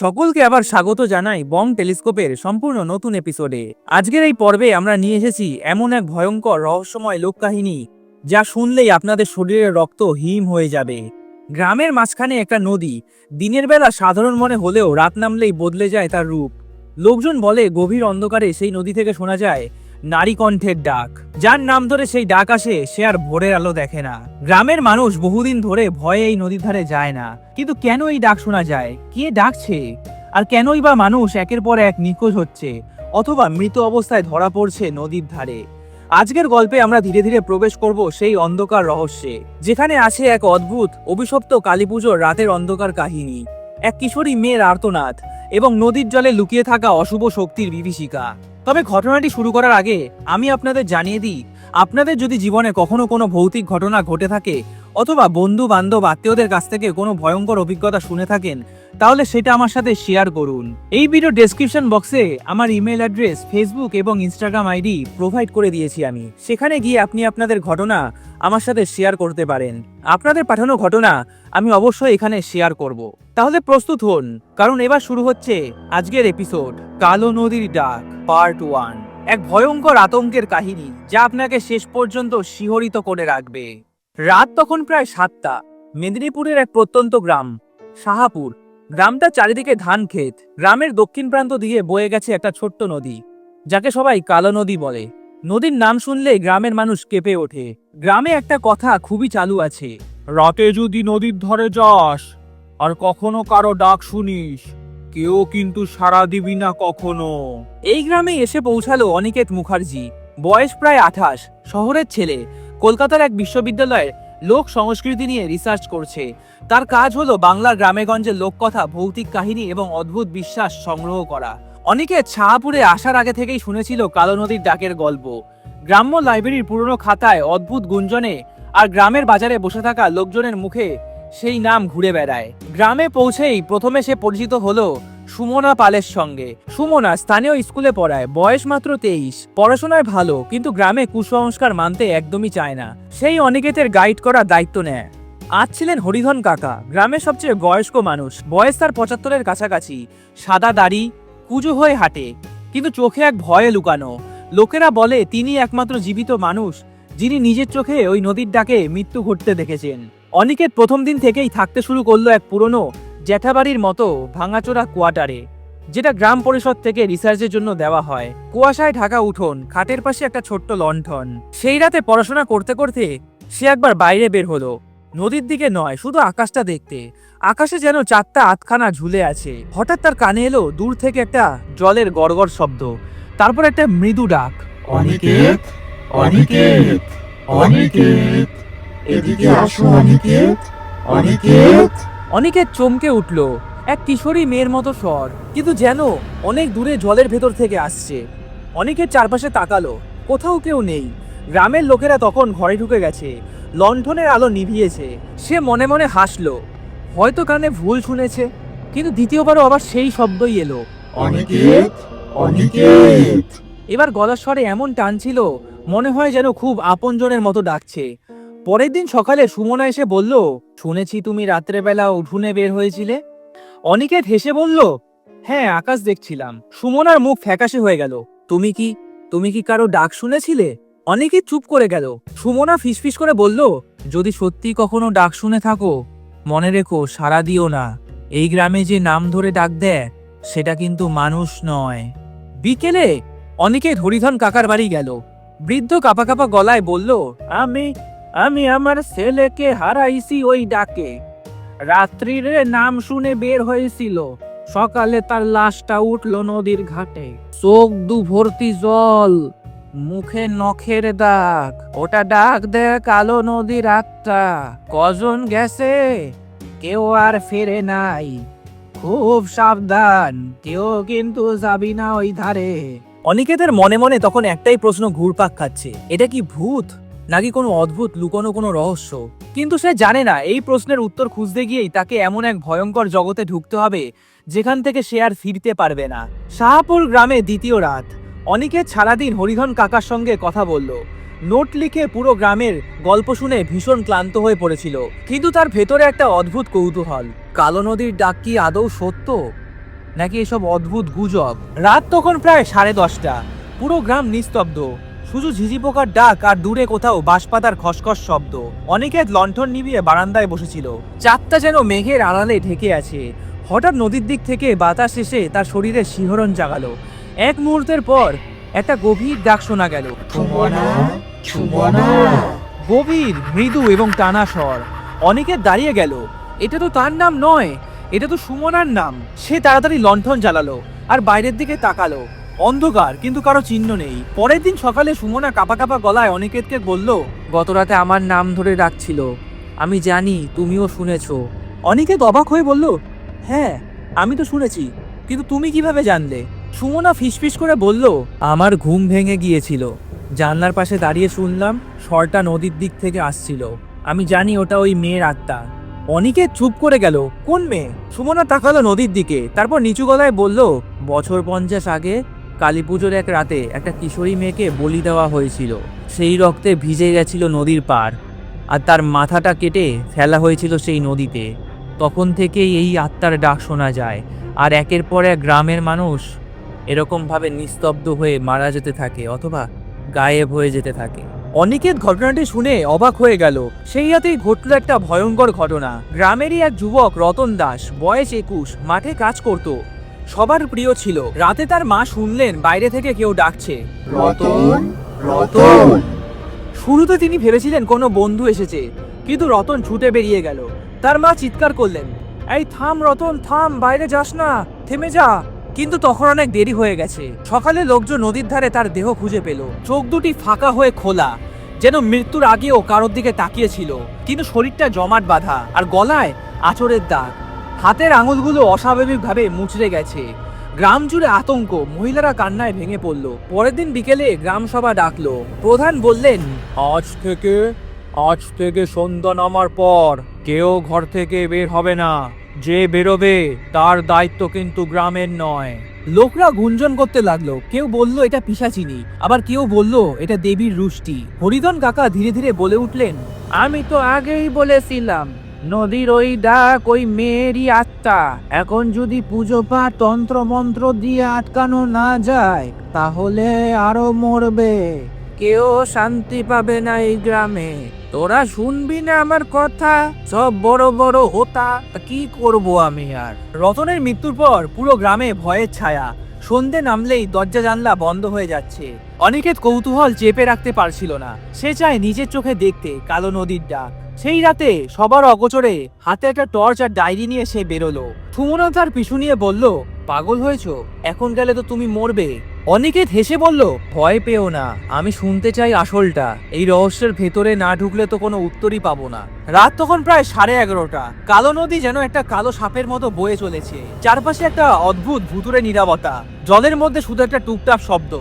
সকলকে আবার স্বাগত জানাই বম টেলিস্কোপের সম্পূর্ণ নতুন এপিসোডে। আজকের এই পর্বে আমরা নিয়ে এসেছি এমন এক ভয়ঙ্কর রহস্যময় লোককাহিনী, যা শুনলেই আপনাদের শরীরের রক্ত হিম হয়ে যাবে। গ্রামের মাঝখানে একটা নদী, দিনের বেলা সাধারণ মনে হলেও রাত নামলেই বদলে যায় তার রূপ। লোকজন বলে গভীর অন্ধকারে সেই নদী থেকে শোনা যায় নারী কণ্ঠের ডাক। যার নাম ধরে সেই ডাক আসে, সে আর ভোরের আলো দেখে না। গ্রামের মানুষ বহুদিন ধরে ভয়ে এই নদীর ধারে যায় না। কিন্তু কেন এই ডাক শোনা যায়? কে ডাকছে? আর কেনই বা মানুষ একের পর এক নিখোঁজ হচ্ছে? অথবা মৃত অবস্থায় ধরা পড়ছে নদীর ধারে? আজকের গল্পে আমরা ধীরে ধীরে প্রবেশ করব সেই অন্ধকার রহস্যে, যেখানে আছে এক অদ্ভুত, অভিশপ্ত কালী পুজোর রাতের অন্ধকার কাহিনী। এক কিশোরী মেয়ের আর্তনাদ এবং নদীর জলে লুকিয়ে থাকা অশুভ শক্তির বিভীষিকা। তবে ঘটনাটি শুরু করার আগে আমি আপনাদের জানিয়ে দিই আপনাদের যদি জীবনে কখনো কোনো ভৌতিক ঘটনা ঘটে থাকে অথবা বন্ধু বান্ধব আত্মীয়দের কাছ থেকে কোনো ভয়ঙ্কর অভিজ্ঞতা শুনে থাকেন, তাহলে সেটা আমার সাথে শেয়ার করুন। এই ভিডিও ডেসক্রিপশন বক্সে আমার ইমেল অ্যাড্রেস ফেসবুক এবং ইনস্টাগ্রাম আইডি প্রোভাইড করে দিয়েছি আমি। সেখানে গিয়ে আপনি আপনাদের ঘটনা আমার সাথে শেয়ার করতে পারেন। আপনাদের পাঠানো ঘটনা আমি অবশ্যই এখানে শেয়ার করব। তাহলে প্রস্তুত হন, কারণ এবার শুরু হচ্ছে আজকের এপিসোড কালো নদীর ডাক পার্ট ওয়ান এক ভয়ঙ্কর আতঙ্কের কাহিনী যা আপনাকে শেষ পর্যন্ত শিহরিত করে রাখবে। রাত তখন প্রায় সাতটা। মেদিনীপুরের এক প্রত্যন্ত গ্রাম, সাহাপুর। গ্রামটা চারিদিকে ধান ক্ষেত। গ্রামের দক্ষিণ প্রান্ত দিয়ে বয়ে গেছে একটা ছোট্ট নদী, যাকে সবাই কালো নদী বলে। নদীর নাম শুনলে গ্রামের মানুষ কেঁপে ওঠে। গ্রামে একটা কথা খুবই চালু আছে। রাতে যদি নদীর ধরে যাস, আর কখনো কারও ডাক শুনিস কেউ কিন্তু সাড়া দিবি না কখনো। এই গ্রামে এসে পৌঁছালো অনিকেত মুখার্জি। বয়স প্রায় আঠাশ। শহরের ছেলে। কলকাতার এক বিশ্ববিদ্যালয়ের লোক সংস্কৃতি নিয়ে রিসার্চ করছে। তার কাজ হলো বাংলার গ্রামেগঞ্জের লোককথা, ভৌতিক কাহিনী এবং অদ্ভুত বিশ্বাস সংগ্রহ করা। অনেকে ছায়াপুরে আসার আগে থেকেই শুনেছিল কালো নদীর ডাকের গল্প। গ্রাম্য লাইব্রেরির পুরনো খাতায় অদ্ভুত গুঞ্জনে আর গ্রামের বাজারে বসে থাকা লোকজনের মুখে সেই নাম ঘুরে বেড়ায়। গ্রামে পৌঁছেই প্রথমে সে পরিচিত হলো সুমনা পালের সঙ্গে। সুমনা স্থানীয় স্কুলে পড়ায়, বয়স মাত্র তেইশ। পড়াশোনায় ভালো, কিন্তু গ্রামে কুসংস্কার মানতে একদমই চায় না। সেই অনিকেতের গাইড করার দায়িত্ব নেয়। আজ ছিলেন হরিধন কাকা, গ্রামের সবচেয়ে বয়স্ক মানুষ। বয়স তার পঁচাত্তরের কাছাকাছি। সাদা দাড়ি, কুজো হয়ে হাঁটে, কিন্তু চোখে এক ভয়ে লুকানো। লোকেরা বলে তিনি একমাত্র জীবিত মানুষ যিনি নিজের চোখে ওই নদীর ডাকে মৃত্যু ঘটতে দেখেছেন। অনিকেত প্রথম দিন থেকেই থাকতে শুরু করল এক পুরনো জ্যাঠাবাড়ির মতো ভাঙাচোরা কোয়ার্টারে, যেটা গ্রাম পরিষদ থেকে রিসার্চের জন্য দেওয়া হয়। কুয়াশায় ঢাকা উঠোন, খাটের পাশে একটা ছোট্ট লণ্ঠন। সেই রাতে পড়াশোনা করতে করতে সে একবার বাইরে বের হলো। নদীর দিকে নয়, শুধু আকাশটা দেখতে। আকাশে যেন চারটা আতখানা ঝুলে আছে। হঠাৎ তার কানে এলো দূর থেকে একটা জলের গড়গড় শব্দ। তারপর একটা মৃদু ডাক। অনিকেত অনিকেত অনিকেত। এদিকে আসো অনিকেত। অনিকেত। অনেকের চমকে উঠল। এক কিশোরী মেয়ের মতো স্বর। কিন্তু যেন অনেক দূরে জলের ভেতর থেকে আসছে। অনেকের চারপাশে তাকালো। কোথাও কেউ নেই। গ্রামের লোকেরা তখন ঘরে ঢুকে গেছে। লণ্ঠনের আলো নিভিয়েছে। সে মনে মনে হাসলো। হয়তো কানে ভুল শুনেছে। কিন্তু দ্বিতীয়বারও আবার সেই শব্দই এলো। অনিকেত। অনিকেত। এবার গলার স্বরে এমন টান ছিল মনে হয় যেন খুব আপনজনের মতো ডাকছে। পরের দিন সকালে সুমনা এসে বলল, শুনেছি তুমি রাত্রেবেলা উঠুনে বের হয়েছিলে? অনিকেত হেসে বলল হ্যাঁ আকাশ দেখছিলাম। সুমনার মুখ ফ্যাকাশে হয়ে গেল, তুমি কি তুমি কি কারও ডাক শুনেছিলে? অনেকে চুপ করে গেল, সুমনা ফিসফিস করে বলল, যদি সত্যি কখনো ডাক শুনে থাকো, মনে রেখো সারা দিও না। এই গ্রামে যে নাম ধরে ডাক দেয়, সেটা কিন্তু মানুষ নয়। বিকেলে অনেকে হরিধন কাকার বাড়ি গেল, বৃদ্ধ কাপা কাপা গলায় বলল, আমি আমি আমার ছেলেকে হারাইছি ওই ডাকে। রাত্রিরে নাম শুনে বের হয়েছিল। সকালে তার লাশটা উঠল নদীর ঘাটে। চোখ দু ভর্তি জল, মুখে নখের দাগ। ওটা ডাক দেয় কালো নদীর আত্মা। কজন গেছে? কেউ আর ফেরে নাই। খুব সাবধান, কেউ কিন্তু যাবি না ওই ধারে। অনিকেতের মনে মনে তখন একটাই প্রশ্ন ঘুরপাক খাচ্ছে। এটা কি ভূত? নাকি কোনো অদ্ভুত লুকোনো কোনো রহস্য? কিন্তু সে জানে না, এই প্রশ্নের উত্তর খুঁজতে গিয়েই তাকে এমন এক ভয়ঙ্কর জগতে ঢুকতে হবে, যেখান থেকে সে আর ফিরতে পারবে না। শাহপুর গ্রামে দ্বিতীয় রাত অনিকেত সারাদিন হরিধন কাকার সঙ্গে কথা বলল। নোট লিখে পুরো গ্রামের গল্প শুনে ভীষণ ক্লান্ত হয়ে পড়েছিল, কিন্তু তার ভেতরে একটা অদ্ভুত কৌতূহল। কালো নদীর ডাক কি আদৌ সত্য? নাকি এসব অদ্ভুত গুজব? রাত তখন প্রায় সাড়ে দশটা, পুরো গ্রাম নিস্তব্ধ। শুধু ঝিঝি পোকার ডাক আর দূরে কোথাও বাঁশপাতার খসখস শব্দ। অনেকে লণ্ঠন নিভিয়ে বারান্দায় বসেছিল। চাঁদটা যেন মেঘের আড়ালে ঢেকে আছে। হঠাৎ নদীর দিক থেকে বাতাস এসে তার শরীরে শিহরণ জাগালো। এক মুহূর্তের পর একটা গভীর ডাক শোনা গেল। গভীর মৃদু এবং টানা স্বর। অনেকে দাঁড়িয়ে গেল। এটা তো তার নাম নয় এটা তো সুমনার নাম। সে তাড়াতাড়ি লণ্ঠন জ্বালালো আর বাইরের দিকে তাকালো। অন্ধকার, কিন্তু কারও চিহ্ন নেই। পরের দিন সকালে সুমনা কাপা কাপা গলায় অনিকেতকে বলল গত রাতে আমার নাম ধরে ডাকছিল। আমি জানি, তুমিও শুনেছো। অনিকেত অবাক হয়ে বলল হ্যাঁ আমি তো শুনেছি, কিন্তু তুমি কীভাবে জানলে? সুমনা ফিসফিস করে বলল, আমার ঘুম ভেঙে গিয়েছিল। জানলার পাশে দাঁড়িয়ে শুনলাম স্বরটা নদীর দিক থেকে আসছিল। আমি জানি ওটা ওই মেয়ের আত্মা। অনিকে চুপ করে গেল, কোন মেয়ে? সুমনা তাকালো নদীর দিকে, তারপর নিচু গলায় বলল, বছর পঞ্চাশ আগে কালী পুজোর এক রাতে একটা কিশোরী মেয়েকে বলি দেওয়া হয়েছিল। সেই রক্তে ভিজে গেছিল নদীর পার আর তার মাথাটা কেটে ফেলা হয়েছিল সেই নদীতে। তখন থেকেই এই আত্মার ডাক শোনা যায় আর একের পর এক গ্রামের মানুষ এরকমভাবে নিস্তব্ধ হয়ে মারা যেতে থাকে অথবা গায়েব হয়ে যেতে থাকে। অনিকেত ঘটনাটি শুনে অবাক হয়ে গেল। সেই রাতেই ঘটল একটা ভয়ঙ্কর ঘটনা। গ্রামেরই এক যুবক রতন দাস, বয়স একুশ, মাঠে কাজ করত। সবার প্রিয় ছিল। রাতে তার মা শুনলেন বাইরে থেকে কেউ ডাকছে। রতন রতন। শুরুতে তিনি ভেবেছিলেন কোনো বন্ধু এসেছে কিন্তু রতন ছুটে বেরিয়ে গেল। তার মা চিৎকার করলেন এই থাম রতন থাম বাইরে যাস না থেমে যা। কিন্তু তখন অনেক দেরি হয়ে গেছে। সকালে লোকজন নদীর ধারে তার দেহ খুঁজে পেল। চোখ দুটি ফাঁকা হয়ে খোলা যেন মৃত্যুর আগেও কারোর দিকে তাকিয়েছিল। কিন্তু শরীরটা জমাট বাঁধা আর গলায় আচরের দাগ। হাতের আঙুলগুলো অস্বাভাবিকভাবে মুচড়ে গেছে। গ্রাম জুড়ে আতঙ্ক মহিলারা কান্নায় ভেঙে পড়ল। পরের দিন বিকেলে গ্রাম সভা ডাকলো। প্রধান বললেন আজ থেকে আজ থেকে সন্ধ্যা নামার পর কেউ ঘর থেকে বের হবে না। যে বেরোবে তার দায়িত্ব কিন্তু গ্রামের নয়। লোকরা গুঞ্জন করতে লাগল। কেউ বলল এটা পিসাচিনি। আবার কেউ বলল এটা দেবীর রুষ্টি। হরিধন কাকা ধীরে ধীরে বলে উঠলেন আমি তো আগেই বলেছিলাম নদীর ওই ডাক, ওই মেয়েরই আত্মা। এখন যদি পুজো পাঠ তন্ত্র মন্ত্র দিয়ে আটকানো না যায়, তাহলে আরও মরবে। কেউ শান্তি পাবে না এই গ্রামে। তোরা শুনবি না আমার কথা? সব বড় বড় হোতা। কি করব আমি আর? রতনের মৃত্যুর পর পুরো গ্রামে ভয়ের ছায়া। সন্ধে নামলেই দরজা জানলা বন্ধ হয়ে যাচ্ছে। অনিকেত কৌতূহল চেপে রাখতে পারছিল না। সে চায় নিজের চোখে দেখতে কালো নদীর ডাক। সেই রাতে সবার অগোচরে হাতে একটা টর্চ আর ডায়েরি নিয়ে সে বেরোলো। সুমনা তার পিছু নিয়ে বলল, পাগল হয়েছো? এখন গেলে তো তুমি মরবে। অনিকেত হেসে বলল, ভয় পেও না, আমি শুনতে চাই আসলটা। এই রহস্যের ভেতরে না ঢুকলে তো কোনো উত্তরই পাবো না। রাত তখন প্রায় সাড়ে এগারোটা। কালো নদী যেন একটা কালো সাপের মতো বয়ে চলেছে। চারপাশে একটা অদ্ভুত ভুতুরে নিরাপত্তা জলের মধ্যে শুধু একটা টুকটাপ শব্দ।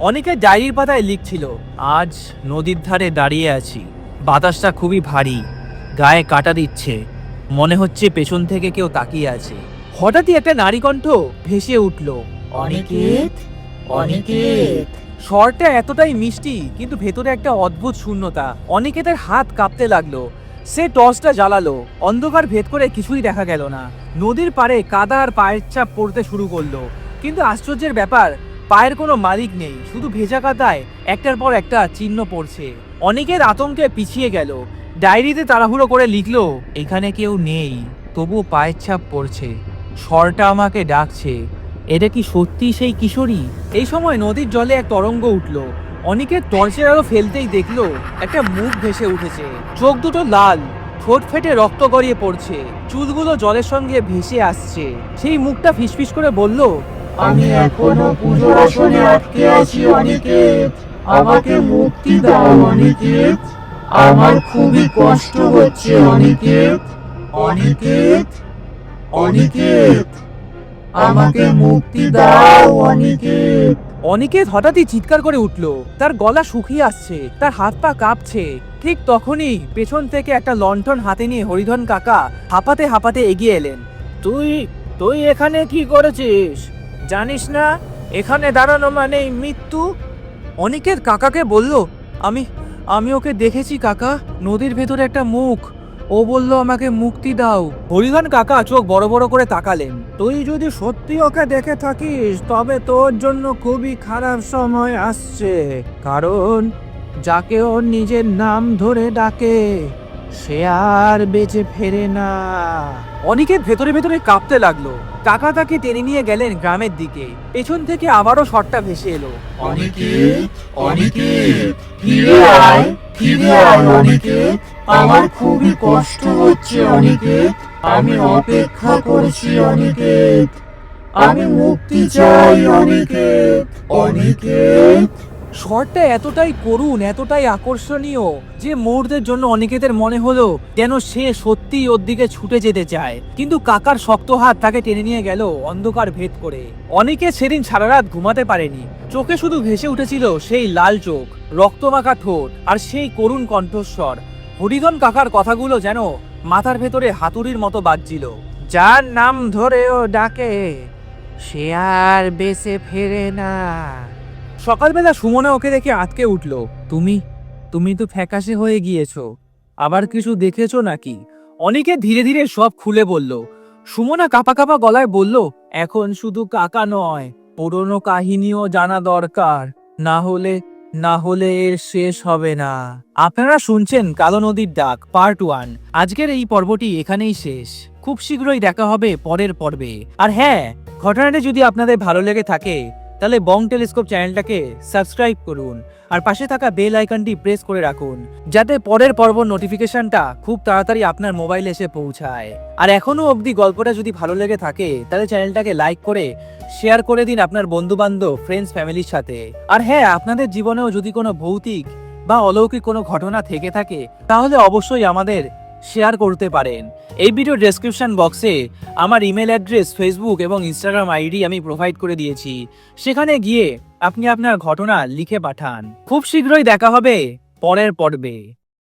অনেকে ডায়েরির পাতায় লিখছিল, আজ নদীর ধারে দাঁড়িয়ে আছি। বাতাসটা খুবই ভারী, গায়ে কাটা দিচ্ছে, মনে হচ্ছে পেছন থেকে কেউ তাকিয়ে আছে। হঠাৎই একটা নারী কণ্ঠ ভেসে উঠল, অনিকেত অনিকেত। স্বরটা এতটাই মিষ্টি, কিন্তু ভেতরে একটা অদ্ভুত শূন্যতা। অনিকেতের হাত কাঁপতে লাগল, সে টর্চটা জ্বালালো, অন্ধকার ভেদ করে কিছুই দেখা গেল না। নদীর পাড়ে কাদা আর পায়ের চাপ পড়তে শুরু করল, কিন্তু আশ্চর্যের ব্যাপার পায়ের কোনো মালিক নেই, শুধু ভেজা কাদায় একটার পর একটা চিহ্ন পড়ছে। অনেকের আতঙ্কে পিছিয়ে গেল। ডায়েরিতে তাড়াহুড়ো করে লিখলো, এখানে কেউ নেই তবু পায়ের ছাপ পড়ছে। স্বরটা আমাকে ডাকছে। এটা কি সত্যি সেই কিশোরী? এই সময় নদীর জলে এক তরঙ্গ উঠল। অনেকের টর্চের আলো ফেলতেই দেখল, একটা মুখ ভেসে উঠেছে। চোখ দুটো লাল, ঠোঁট ফেটে রক্ত গড়িয়ে পড়ছে। চুলগুলো জলের সঙ্গে ভেসে আসছে। সেই মুখটা ফিসফিস করে বলল আমি এখনও পুজোর আসনে আটকে আছি অনিকেত। আমাকে মুক্তি দাও অনিকেত। আমার খুবই কষ্ট হচ্ছে অনিকেত। অনিকেত অনিকেত আমাকে মুক্তি দাও অনিকেত। অনিকেত হঠাৎই চিৎকার করে উঠল। তার গলা শুকিয়ে আসছে তার হাত পা কাঁপছে। ঠিক তখনই পেছন থেকে একটা লণ্ঠন হাতে নিয়ে হরিধন কাকা হাঁপাতে হাঁপাতে এগিয়ে এলেন। তুই তুই এখানে কি করেছিস? জানিস না, এখানে দাঁড়ানো মানেই মৃত্যু? অনিকেত কাকাকে বলল, আমি আমি ওকে দেখেছি কাকা, নদীর ভেতরে একটা মুখ। ও বলল, আমাকে মুক্তি দাও। হরিধন কাকা চোখ বড় বড় করে তাকালেন। তুই যদি সত্যি ওকে দেখে থাকিস, তবে তোর জন্য খুবই খারাপ সময় আসছে। কারণ যাকে ওর নিজের নাম ধরে ডাকে সে আর বেঁচে ফেরে না। অনিকের ভেতরে ভেতরে কাঁপতে লাগল। কাকা তাকে টেনে নিয়ে গেলেন গ্রামের দিকে। পেছন থেকে আবারও শটটা ভেসে এলো। অনিকেত অনিকেত ফিরে আয় ফিরে আয় অনিকেত। আমার খুবই কষ্ট হচ্ছে অনিকেত। আমি অপেক্ষা করছি অনিকেত। আমি মুক্তি চাই অনিকেত। অনিকেত শটটা এতটাই করুণ, এতটাই আকর্ষণীয় যে মুহূর্তের জন্য অনিকেতের মনে হলো যেন সে সত্যিই ওর দিকে ছুটে যেতে চায়। কিন্তু কাকার শক্ত হাত তাকে টেনে নিয়ে গেল অন্ধকার ভেদ করে। অনিকেত সেদিন সারা রাত ঘুমাতে পারেনি। চোখে শুধু ভেসে উঠেছিল সেই লাল চোখ, রক্তমাখা ঠোঁট আর সেই করুণ কণ্ঠস্বর। হরিধন কাকার কথাগুলো যেন মাথার ভেতরে হাতুড়ির মতো বাজছিল। যার নাম ধরে ও ডাকে, সে আর বেঁচে ফেরে না। সকালবেলা সুমনা ওকে দেখে আটকে উঠল। তুমি তুমি তো ফ্যাকাশে হয়ে গিয়েছো। আবার কিছু দেখেছ নাকি? অনেকে ধীরে ধীরে সব খুলে বলল। সুমনা কাপা কাপা গলায় বলল, এখন শুধু কাকা নয়, পুরনো কাহিনীও জানা দরকার। না হলে না হলে এর শেষ হবে না। আপনারা শুনছেন কালো নদীর ডাক পার্ট ওয়ান আজকের এই পর্বটি এখানেই শেষ। খুব শীঘ্রই দেখা হবে পরের পর্বে। আর হ্যাঁ ঘটনাটি যদি আপনাদের ভালো লেগে থাকে তাহলে বং টেলিস্কোপ চ্যানেলটাকে সাবস্ক্রাইব করুন আর পাশে থাকা বেল আইকনটি প্রেস করে রাখুন, যাতে পরের পর্ব নোটিফিকেশনটা খুব তাড়াতাড়ি আপনার মোবাইলে এসে পৌঁছায়। আর এখনও অবধি গল্পটা যদি ভালো লেগে থাকে, তাহলে চ্যানেলটাকে লাইক করে, শেয়ার করে দিন আপনার বন্ধু বান্ধব ফ্রেন্ডস ফ্যামিলির সাথে। আর হ্যাঁ আপনাদের জীবনেও যদি কোনো ভৌতিক বা অলৌকিক কোনো ঘটনা থেকে থাকে, তাহলে অবশ্যই আমাদের শেয়ার করতে পারেন। এই ভিডিও ডেসক্রিপশন বক্সে আমার ইমেল অ্যাড্রেস ফেসবুক এবং ইনস্টাগ্রাম আইডি আমি প্রোভাইড করে দিয়েছি। সেখানে গিয়ে আপনি আপনার ঘটনা লিখে পাঠান। খুব শীঘ্রই দেখা হবে। পরের পর্বে।